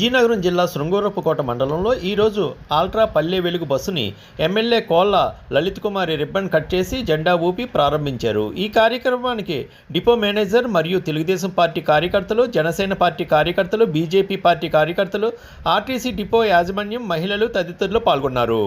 విజయనగరం జిల్లా శృంగూరపుకోట మండలంలో ఈరోజు ఆల్ట్రా పల్లె వెలుగు బస్సుని ఎమ్మెల్యే కోళ్ళ లలిత్ కుమారి రిబ్బన్ కట్ చేసి జెండా ఊపి ప్రారంభించారు. ఈ కార్యక్రమానికి డిపో మేనేజర్ మరియు తెలుగుదేశం పార్టీ కార్యకర్తలు జనసేన పార్టీ కార్యకర్తలు బీజేపీ పార్టీ కార్యకర్తలు ఆర్టీసీ డిపో యాజమాన్యం మహిళలు తదితరులు పాల్గొన్నారు.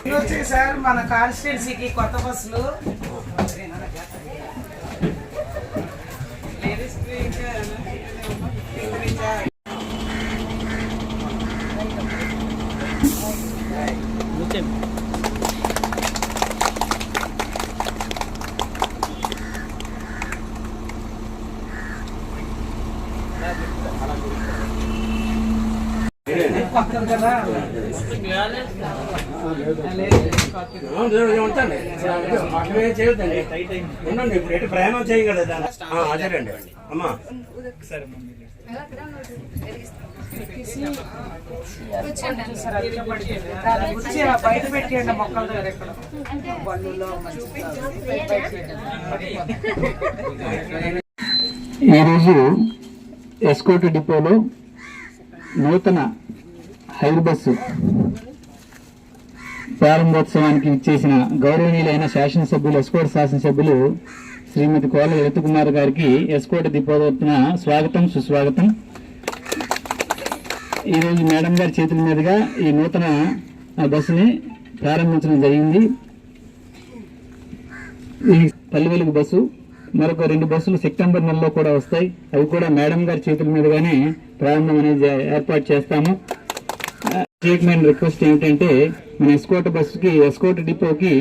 ఇది వచ్చి సార్ మన కాన్స్టిట్యున్సీకి కొత్త బస్సులు. కొత్తది కదా? ఉంటండి చేయొద్దండి. ఉండండి ఇప్పుడు ఎటు ప్రయాణం అదేనండి అమ్మా. బయట పెట్టేయండి మొక్కల దగ్గర ఎక్కడ బండ్లలో ఈరోజు ఎస్కోట్ డిపోలో నూతన హైర్ బస్సు. ప్రారంభోత్సవానికి ఇచ్చేసిన గౌరవనీయులైన శాసనసభ్యులు ఎస్కోట శాసనసభ్యులు శ్రీమతి కోల లలిత గారికి ఎస్కోట డిపో స్వాగతం సుస్వాగతం. ఈరోజు మేడం గారి చేతుల మీదుగా ఈ నూతన ఆ, బస్సుని ప్రారంభించడం జరిగింది. ఈ పల్లెవెలుగు బస్సు మరొక రెండు బస్సులు సెప్టెంబర్ నెలలో కూడా వస్తాయి. అవి కూడా మేడం గారి చేతుల మీదుగానే ప్రారంభం అనేది ఏర్పాటు చేస్తాము. ప్రత్యేకమైన రిక్వెస్ట్ ఏమిటంటే మన ఎస్కోట్ బస్సుకి ఎస్కోట్ డిపోకి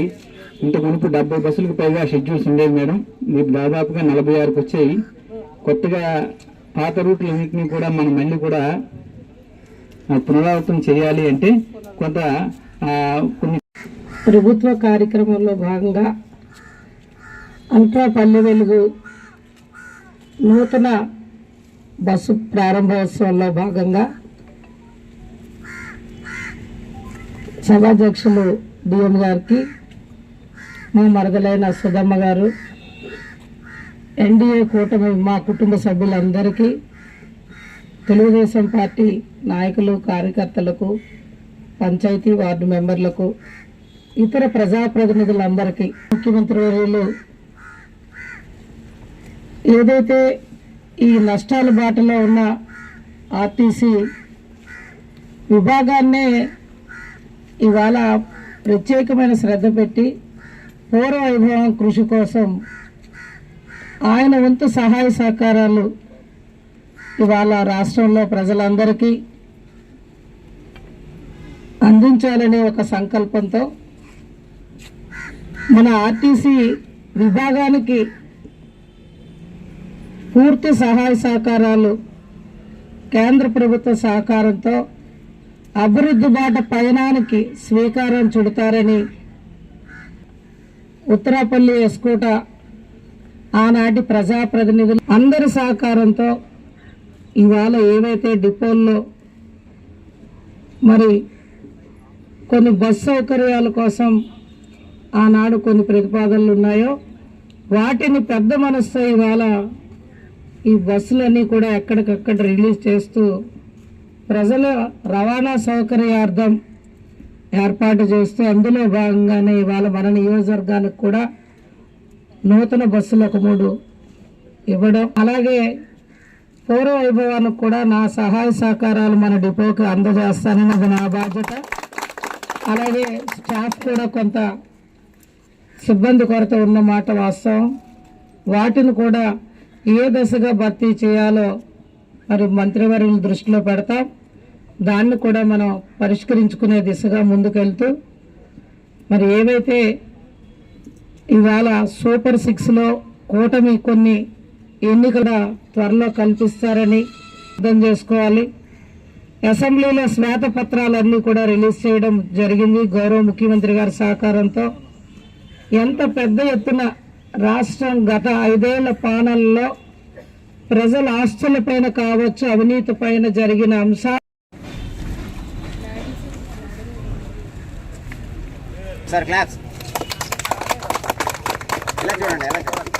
ఇంత మునుపు డెబ్బై బస్సులకు పైగా షెడ్యూల్స్ ఉండేవి మేడం. మీరు దాదాపుగా నలభై ఆరుకు వచ్చాయి. కొత్తగా పాత రూట్లన్నింటినీ కూడా మనం మళ్ళీ కూడా పునరావృతం చేయాలి అంటే కొంత కొన్ని ప్రభుత్వ కార్యక్రమంలో భాగంగా అల్ట్రా పల్లె వెలుగు నూతన బస్సు ప్రారంభోత్సవంలో భాగంగా సభాధ్యక్షులు డిఎం గారికి మా మరదలైన సుధమ్మ గారు ఎన్డీఏ కూటమి మా కుటుంబ సభ్యులందరికీ తెలుగుదేశం పార్టీ నాయకులు కార్యకర్తలకు పంచాయతీ వార్డు మెంబర్లకు ఇతర ప్రజాప్రతినిధులందరికీ ముఖ్యమంత్రి వర్యులు ఏదైతే ఈ నష్టాల బాటలో ఉన్న ఆర్టీసీ విభాగాన్నే ఇవాళ ప్రత్యేకమైన శ్రద్ధ పెట్టి పూర్వ వైభవం కృషి కోసం ఆయన వంతు సహాయ సహకారాలు ఇవాళ రాష్ట్రంలో ప్రజలందరికీ అందించాలనే ఒక సంకల్పంతో మన ఆర్టీసీ విభాగానికి పూర్తి సహాయ సహకారాలు కేంద్ర ప్రభుత్వ సహకారంతో అభివృద్ధి బాట పయనానికి స్వీకారం చుడతారని ఉత్తరాపల్లి ఎస్కోట ఆనాటి ప్రజాప్రతినిధులు అందరి సహకారంతో ఇవాళ ఏవైతే డిపోల్లో మరి కొన్ని బస్ సౌకర్యాల కోసం ఆనాడు కొన్ని ప్రతిపాదనలు ఉన్నాయో వాటిని పెద్ద మనసుతో ఇవాళ ఈ బస్సులన్నీ కూడా ఎక్కడికక్కడ రిలీజ్ చేస్తూ ప్రజల రవాణా సౌకర్యార్థం ఏర్పాటు చేస్తూ అందులో భాగంగానే ఇవాళ మన నియోజకవర్గానికి కూడా నూతన బస్సులు ఒక మూడు ఇవ్వడం. అలాగే పూర్వ వైభవానికి కూడా నా సహాయ సహకారాలు మన డిపోకి అందజేస్తానని అది నా బాధ్యత. అలాగే స్టాఫ్ కూడా కొంత సిబ్బంది కొరత ఉన్న మాట వాస్తవం. వాటిని కూడా ఏ దశగా భర్తీ చేయాలో మరి మంత్రివర్యులు దృష్టిలో పెడతాం. దాన్ని కూడా మనం పరిష్కరించుకునే దిశగా ముందుకెళ్తూ మరి ఏవైతే ఇవాళ సూపర్ సిక్స్లో కూటమి కొన్ని ఎన్నికల త్వరలో కల్పిస్తారని అర్థం చేసుకోవాలి. అసెంబ్లీలో శ్వేతపత్రాలన్నీ కూడా రిలీజ్ చేయడం జరిగింది గౌరవ ముఖ్యమంత్రి గారి సహకారంతో. ఎంత పెద్ద ఎత్తున రాష్ట్రం గత ఐదేళ్ళ పాలనలో ప్రజల ఆస్తుల పైన కావచ్చు అవినీతి పైన జరిగిన అంశాలు సార్ క్లాస్ ఇలా చూడండి ఎలా చూడండి.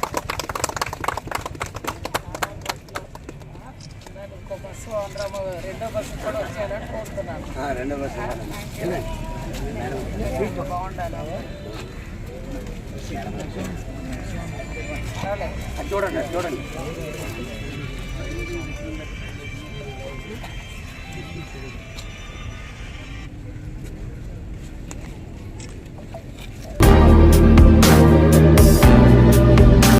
ఆ, రెండో బస్సు అది చూడండి చూడండి.